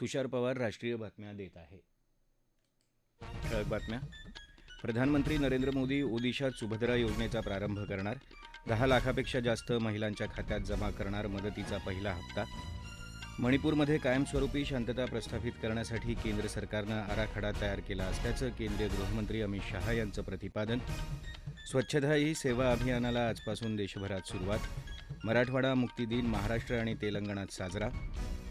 तुषार पवार राष्ट्रीय बातम्या देत आहे. ठळक बातम्या. प्रधानमंत्री नरेंद्र मोदी ओदिशात सुभद्रा योजनेचा प्रारंभ करणार. दहा लाखापेक्षा जास्त महिलांच्या खात्यात जमा करणार मदतीचा पहिला हप्ता. मणिपूरमध्ये कायमस्वरूपी शांतता प्रस्थापित करण्यासाठी केंद्र सरकारनं आराखडा तयार केला असल्याचं केंद्रीय गृहमंत्री अमित शहा यांचं प्रतिपादन. स्वच्छता ही सेवा अभियानाला आजपासून देशभरात सुरुवात. मराठवाडा मुक्ती दिन महाराष्ट्र आणि तेलंगणात साजरा.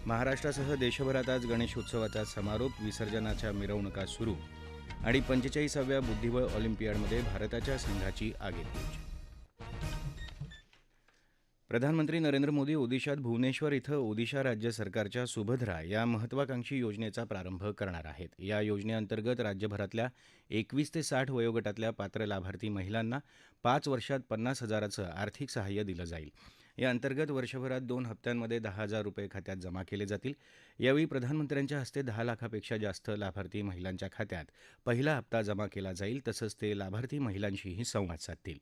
महाराष्ट्रासह देशभरात आज गणेशोत्सवाचा समारोप विसर्जनाच्या मिरवणुका सुरू आणि पंचेचाळीसाव्या बुद्धिबळ ऑलिम्पियाडमध्ये भारताच्या संघाची आगेकूच. प्रधानमंत्री नरेंद्र मोदी ओदिशात भुवनेश्वर इथं ओदिशा राज्य सरकारच्या सुभद्रा या महत्वाकांक्षी योजनेचा प्रारंभ करणार आहेत. या योजनेअंतर्गत राज्यभरातल्या एकवीस ते साठ वयोगटातल्या पात्र लाभार्थी महिलांना पाच वर्षात पन्नास हजाराचं आर्थिक सहाय्य दिलं जाईल. या अंतर्गत वर्षभरात दोन हप्त्यांमध्ये दहा हजार रुपये खात्यात जमा केले जातील. यावेळी प्रधानमंत्र्यांच्या हस्ते दहा लाखापेक्षा जास्त लाभार्थी महिलांच्या खात्यात पहिला हप्ता जमा केला जाईल तसंच ते लाभार्थी महिलांशीही संवाद साधतील.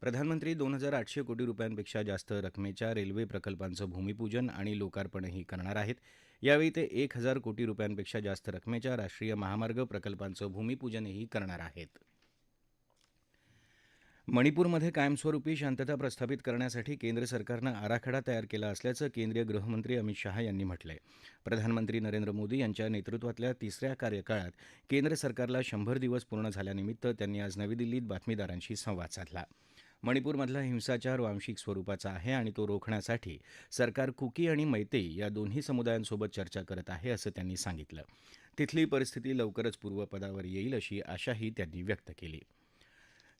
प्रधानमंत्री दोन हजार आठशे कोटी रुपयांपेक्षा जास्त रकमेच्या रेल्वे प्रकल्पांचं भूमिपूजन आणि लोकार्पणही करणार आहेत. यावेळी ते एक हजार कोटी रुपयांपेक्षा जास्त रकमेच्या राष्ट्रीय महामार्ग प्रकल्पांचं भूमिपूजनही करणार आहेत. मणिपूरमध्ये कायमस्वरूपी शांतता प्रस्थापित करण्यासाठी केंद्र सरकारनं आराखडा तयार केला असल्याचं केंद्रीय गृहमंत्री अमित शहा यांनी म्हटलंय. प्रधानमंत्री नरेंद्र मोदी यांच्या नेतृत्वातल्या तिसऱ्या कार्यकाळात केंद्र सरकारला शंभर दिवस पूर्ण झाल्यानिमित्त त्यांनी आज नवी दिल्लीत बातमीदारांशी संवाद साधला. मणिपूरमधला हिंसाचार वांशिक स्वरूपाचा आहे आणि तो रोखण्यासाठी सरकार कुकी आणि मैतेई या दोन्ही समुदायांसोबत चर्चा करत आहे असं त्यांनी सांगितलं. तिथली परिस्थिती लवकरच पूर्वपदावर येईल अशी आशाही त्यांनी व्यक्त केली.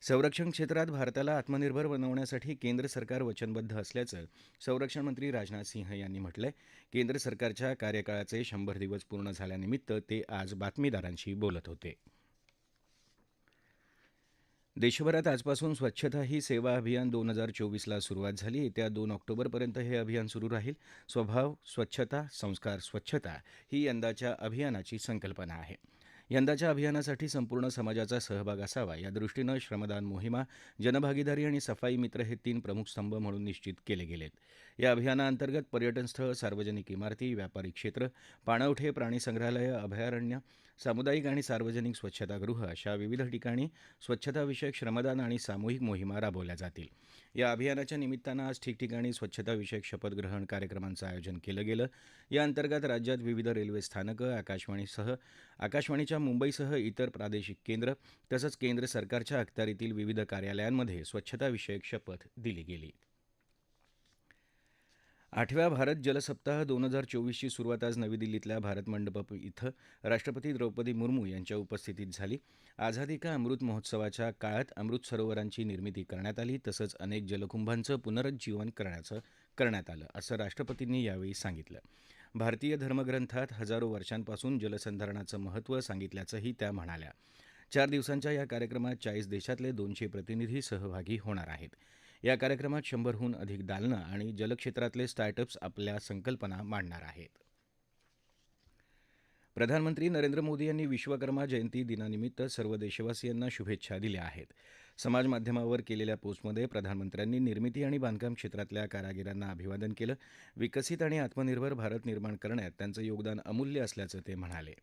संरक्षण क्षेत्रात भारताला आत्मनिर्भर बनवण्यासाठी केंद्र सरकार वचनबद्ध असल्याचं संरक्षण मंत्री राजनाथ सिंह यांनी म्हटलंय. केंद्र सरकारच्या कार्यकाळाचे शंभर दिवस पूर्ण झाल्यानिमित्त ते आज बातमीदारांशी बोलत होते. देशभरात आजपासून स्वच्छता ही सेवा अभियान दोन हजार चोवीसला सुरुवात झाली. येत्या दोन ऑक्टोबरपर्यंत हे अभियान सुरू राहील. स्वभाव स्वच्छता संस्कार स्वच्छता ही यंदाच्या अभियानाची संकल्पना आहे. यंदाच्या अभियानासाठी संपूर्ण समाजाचा सहभाग असावा यादृष्टीनं श्रमदान मोहिमा जनभागीदारी आणि सफाई मित्र हे तीन प्रमुख स्तंभ म्हणून निश्चित केले गेलेत. या अभियानाअंतर्गत पर्यटन स्थळ सार्वजनिक इमारती व्यापारी क्षेत्र पाणवठे प्राणी संग्रहालय अभयारण्य सामुदायिक आणि सार्वजनिक स्वच्छतागृह अशा विविध ठिकाणी स्वच्छताविषयक श्रमदान आणि सामूहिक मोहिमा राबवल्या जातील. या अभियानाच्या निमित्तानं आज ठिकठिकाणी स्वच्छताविषयक शपथग्रहण कार्यक्रमांचं आयोजन केलं गेलं. या अंतर्गत राज्यात विविध रेल्वे स्थानकं आकाशवाणीसह आकाशवाणीच्या मुंबईसह इतर प्रादेशिक केंद्र तसंच केंद्र सरकारच्या अखत्यारीतील विविध कार्यालयांमध्ये स्वच्छताविषयक शपथ दिली गेली. आठव्या भारत जल सप्ताह दोन हजार चोवीसची सुरुवात आज नवी दिल्लीतल्या भारत मंडप इथं राष्ट्रपती द्रौपदी मुर्मू यांच्या उपस्थितीत झाली. आझादी का अमृत महोत्सवाच्या काळात अमृत सरोवरांची निर्मिती करण्यात आली तसंच अनेक जलकुंभांचं पुनरुज्जीवन करण्याचं करण्यात आलं असं राष्ट्रपतींनी यावेळी सांगितलं. भारतीय धर्मग्रंथात हजारो वर्षांपासून जलसंधारणाचं महत्त्व सांगितल्याचंही त्या म्हणाल्या. चार दिवसांच्या या कार्यक्रमात चाळीस देशातले दोनशे प्रतिनिधी सहभागी होणार आहेत. या कार्यक्रमात शंभरहून अधिक दालनं आणि जलक्षेत्रातले स्टार्टअप्स आपल्या संकल्पना मांडणार आहेत. प्रधानमंत्री नरेंद्र मोदी यांनी विश्वकर्मा जयंती दिनानिमित्त सर्व देशवासियांना शुभेच्छा दिल्या आहेत. समाजमाध्यमावर केलेल्या पोस्टमध्ये प्रधानमंत्र्यांनी निर्मिती आणि बांधकाम क्षेत्रातल्या कारागिरांना अभिवादन केलं. विकसित आणि आत्मनिर्भर भारत निर्माण करण्यात त्यांचं योगदान अमूल्य असल्याचं ते म्हणाले.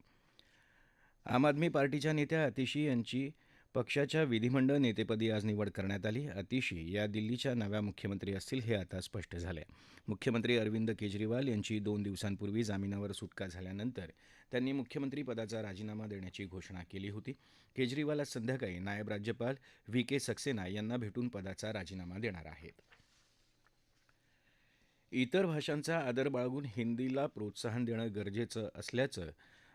आम आदमी पार्टीच्या नेत्या अतिशी यांची पक्षाच्या विधिमंडळ नेतेपदी आज निवड करण्यात आली. अतिशी या दिल्लीच्या नव्या मुख्यमंत्री असतील हे आता स्पष्ट झालं मुख्यमंत्री अरविंद केजरीवाल यांची दोन दिवसांपूर्वी जामिनावर सुटका झाल्यानंतर त्यांनी मुख्यमंत्री पदाचा राजीनामा देण्याची घोषणा केली होती. केजरीवाल आज संध्याकाळी नायब राज्यपाल व्ही के सक्सेना यांना भेटून पदाचा राजीनामा देणार आहेत. इतर भाषांचा आदर बाळगून हिंदीला प्रोत्साहन देणं गरजेचं असल्याचं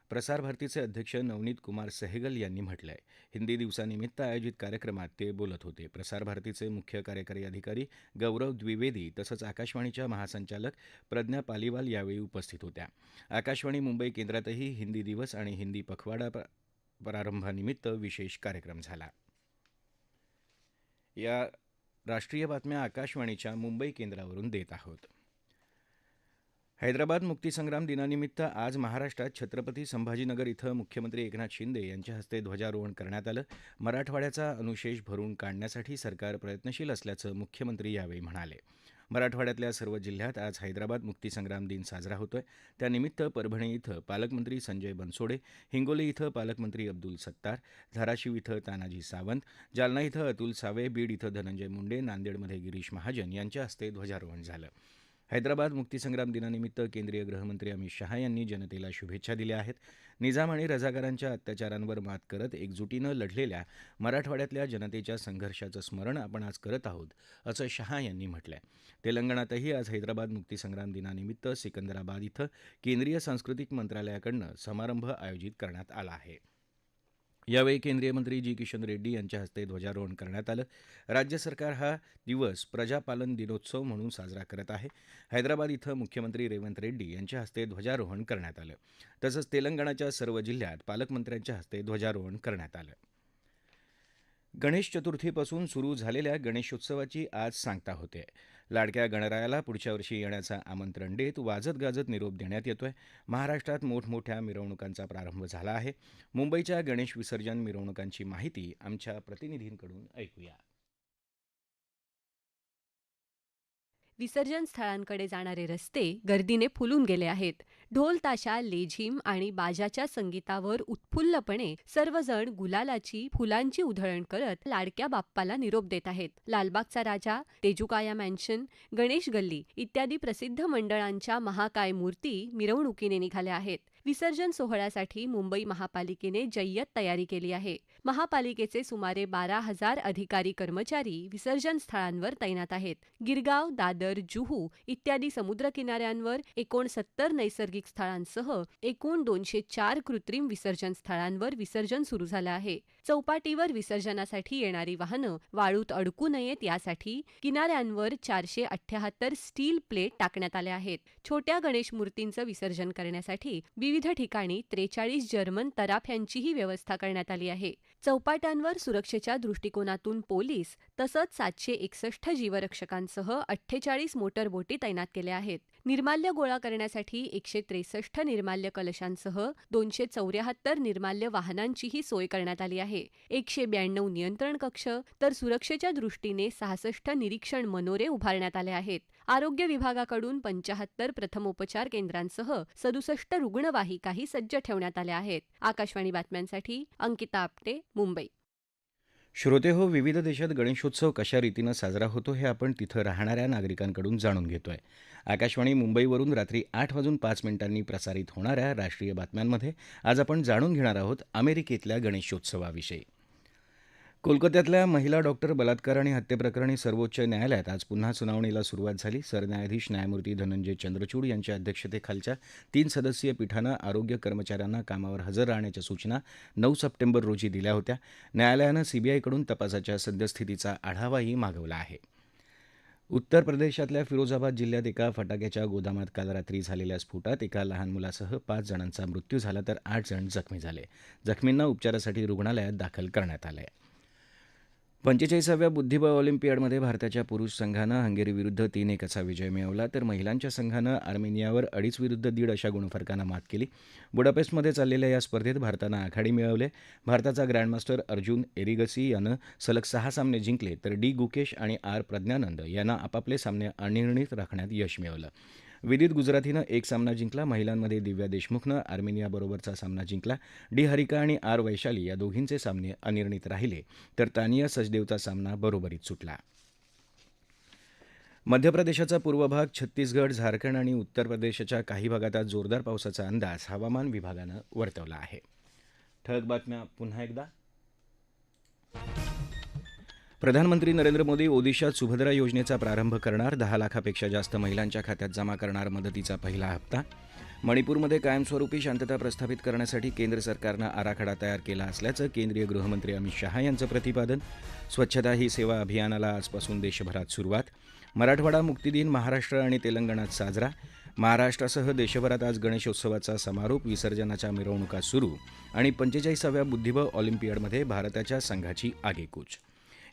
प्रसारभारतीचे अध्यक्ष नवनीत कुमार सहगल यांनी म्हटलं आहे हिंदी दिवसानिमित्त आयोजित कार्यक्रमात ते बोलत होते. प्रसारभारतीचे मुख्य कार्यकारी अधिकारी गौरव द्विवेदी तसंच आकाशवाणीच्या महासंचालक प्रज्ञा पालिवाल यावेळी उपस्थित होत्या. आकाशवाणी मुंबई केंद्रातही हिंदी दिवस आणि हिंदी पखवाडा प्रारंभानिमित्त विशेष कार्यक्रम झाला. या राष्ट्रीय बातम्या आकाशवाणीच्या मुंबई केंद्रावरून देत आहोत. हैदराबाद मुक्तीसंग्राम दिनानिमित्त आज महाराष्ट्रात छत्रपती संभाजीनगर इथं मुख्यमंत्री एकनाथ शिंदे यांच्या हस्ते ध्वजारोहण करण्यात आलं. मराठवाड्याचा अनुशेष भरून काढण्यासाठी सरकार प्रयत्नशील असल्याचं मुख्यमंत्री यावेळी म्हणाले. मराठवाड्यातल्या सर्व जिल्ह्यात आज हैदराबाद मुक्तीसंग्राम दिन साजरा होतोय. त्यानिमित्त परभणी इथं पालकमंत्री संजय बनसोडे हिंगोली इथं पालकमंत्री अब्दुल सत्तार धाराशिव इथं तानाजी सावंत जालना इथं अतुल सावे बीड इथं धनंजय मुंडे नांदेडमध्ये गिरीश महाजन यांच्या हस्ते ध्वजारोहण झालं. हैदराबाद मुक्तीसंग्राम दिनानिमित्त केंद्रीय गृहमंत्री अमित शहा यांनी जनतेला शुभेच्छा दिल्या आहेत. निजाम आणि रजाकारांच्या अत्याचारांवर मात करत एकजुटीनं लढलेल्या मराठवाड्यातल्या जनतेच्या संघर्षाचं स्मरण आपण आज करत आहोत असं शहा यांनी म्हटलंय. तेलंगणातही आज हैदराबाद मुक्तीसंग्राम दिनानिमित्त सिकंदराबाद इथं केंद्रीय सांस्कृतिक मंत्रालयाकडनं समारंभ आयोजित करण्यात आला आहे. यावेळी केंद्रीय मंत्री जी किशन रेड्डी यांच्या हस्ते ध्वजारोहण करण्यात आलं. राज्य सरकार हा दिवस प्रजापालन दिनोत्सव म्हणून साजरा करत आहे. हैदराबाद इथं मुख्यमंत्री रेवंत रेड्डी यांच्या हस्ते ध्वजारोहण करण्यात आलं. तसंच तेलंगणाच्या सर्व जिल्ह्यात पालकमंत्र्यांच्या हस्ते ध्वजारोहण करण्यात आलं. गणेश चतुर्थीपासून सुरू झालेल्या गणेशोत्सवाची आज सांगता होते. लाडक्या गणरायाला पुढच्या वर्षी येण्याचं आमंत्रण देत वाजत गाजत निरोप देण्यात येतोय. महाराष्ट्रात मोठमोठ्या मिरवणुकांचा प्रारंभ झाला आहे. मुंबईच्या गणेश विसर्जन मिरवणुकांची माहिती आमच्या प्रतिनिधींकडून ऐकूया. विसर्जन स्थळांकडे जाणारे रस्ते गर्दीने फुलून गेले आहेत. ढोल ताशा लेझिम आणि बाजाच्या संगीतावर उत्फुल्लपणे सर्वजण गुलालाची फुलांची उधळण करत लाडक्या बाप्पाला निरोप देत आहेत. लालबागचा राजा तेजुकाया मॅन्शन गणेश गल्ली इत्यादी प्रसिद्ध मंडळांच्या महाकाय मूर्ती मिरवणुकीने निघाल्या आहेत. विसर्जन सोहळ्यासाठी मुंबई महापालिकेने जय्यत तयारी केली आहे. महापालिकेचे सुमारे बारा हजार अधिकारी कर्मचारी विसर्जन स्थळांवर तैनात आहेत. गिरगाव दादर जुहू इत्यादी समुद्रकिनाऱ्यांवर एकोणसत्तर नैसर्गिक स्थळांसह एकूण दोनशे चार कृत्रिम विसर्जन स्थळांवर विसर्जन सुरू झालं आहे. चौपाटीवर विसर्जनासाठी येणारी वाहनं वाळूत अडकू नयेत यासाठी किनाऱ्यांवर चारशे अठ्याहत्तर स्टील प्लेट टाकण्यात आल्या आहेत. छोट्या गणेश मूर्तींचं विसर्जन करण्यासाठी विविध ठिकाणी त्रेचाळीस जर्मन तराफ्यांचीही व्यवस्था करण्यात आली आहे. चौपाट्यांवर सुरक्षेच्या दृष्टिकोनातून पोलीस तसंच सातशे एकसष्ट जीवरक्षकांसह अठ्ठेचाळीस मोटरबोटी तैनात केल्या आहेत. निर्माल्य गोळा करण्यासाठी एकशे त्रेसष्ट निर्माल्य कलशांसह दोनशे चौऱ्याहत्तर निर्माल्य वाहनांचीही सोय करण्यात आली आहे. एकशे ब्याण्णव नियंत्रण कक्ष तर सुरक्षेच्या दृष्टीने सहासष्ट निरीक्षण मनोरे उभारण्यात आले आहेत. आरोग्य विभागाकडून पंचाहत्तर प्रथमोपचार केंद्रांसह सदुसष्ट रुग्णवाहिकाही सज्ज ठेवण्यात आल्या आहेत. आकाशवाणी बातम्यांसाठी अंकिता आपटे मुंबई. श्रोते हो विविध देशात गणेशोत्सव कशा रीतीनं साजरा होतो हे आपण तिथं राहणाऱ्या नागरिकांकडून जाणून घेतोय. आकाशवाणी मुंबईवरून रात्री आठ वाजून पाच मिनिटांनी प्रसारित होणाऱ्या राष्ट्रीय बातम्यांमध्ये आज आपण जाणून घेणार आहोत अमेरिकेतल्या गणेशोत्सवाविषयी. कोलकात्यातल्या महिला डॉक्टर बलात्कार आणि हत्येप्रकरणी सर्वोच्च न्यायालयात आज पुन्हा सुनावणीला सुरुवात झाली. सरन्यायाधीश न्यायमूर्ती धनंजय चंद्रचूड यांच्या अध्यक्षतेखालच्या तीन सदस्यीय पीठानं आरोग्य कर्मचाऱ्यांना कामावर हजर राहण्याच्या सूचना नऊ सप्टेंबर रोजी दिल्या होत्या. न्यायालयानं सीबीआयकडून तपासाच्या सद्यस्थितीचा आढावाही मागवला आहे. उत्तर प्रदेशातल्या फिरोजाबाद जिल्ह्यात एका फटाक्याच्या गोदामात काल रात्री झालेल्या स्फोटात एका लहान मुलासह पाच जणांचा मृत्यू झाला तर आठ जण जखमी झाले. जखमींना उपचारासाठी रुग्णालयात दाखल करण्यात आलं आहे पंचेचाळीसाव्या बुद्धिबळ ऑलिम्पियाडमध्ये भारताच्या पुरुष संघानं हंगेरीविरुद्ध तीन एक असा विजय मिळवला. तर महिलांच्या संघानं आर्मेनियावर अडीच विरुद्ध दीड अशा गुणफरकानं मात केली. बुडापेस्टमध्ये चाललेल्या या स्पर्धेत भारतानं आघाडी मिळवले. भारताचा ग्रँडमास्टर अर्जुन एरिगसी यानं सलग सहा सामने जिंकले तर डी गुकेश आणि आर प्रज्ञानंद यांना आपापले सामने अनिर्णित राखण्यात यश मिळवलं. विदित गुजरातीनं एक सामना जिंकला. महिलांमध्ये दिव्या देशमुखनं आर्मेनियाबरोबरचा सामना जिंकला. डी हरिका आणि आर वैशाली या दोघींचे सामने अनिर्णित राहिले. तर तानिया सचदेवचा सामना बरोबरीत सुटला. मध्य प्रदेशाचा पूर्व भाग छत्तीसगड झारखंड आणि उत्तर प्रदेशाच्या काही भागात आज जोरदार पावसाचा अंदाज हवामान विभागानं वर्तवला आहे. ठळक बातम्या पुन्हा एकदा. प्रधानमंत्री नरेंद्र मोदी ओदिशात सुभद्रा योजनेचा प्रारंभ करणार. दहा लाखापेक्षा जास्त महिलांच्या खात्यात जमा करणार मदतीचा पहिला हप्ता. मणिपूरमध्ये कायमस्वरूपी शांतता प्रस्थापित करण्यासाठी केंद्र सरकारनं आराखडा तयार केला असल्याचं केंद्रीय गृहमंत्री अमित शहा यांचं प्रतिपादन. स्वच्छता ही सेवा अभियानाला आजपासून देशभरात सुरुवात. मराठवाडा मुक्तीदिन महाराष्ट्र आणि तेलंगणात साजरा. महाराष्ट्रासह देशभरात आज गणेशोत्सवाचा समारोप विसर्जनाच्या मिरवणुका सुरू आणि पंचेचाळीसाव्या बुद्धिबळ ऑलिम्पियाडमध्ये भारताच्या संघाची आगेकूच.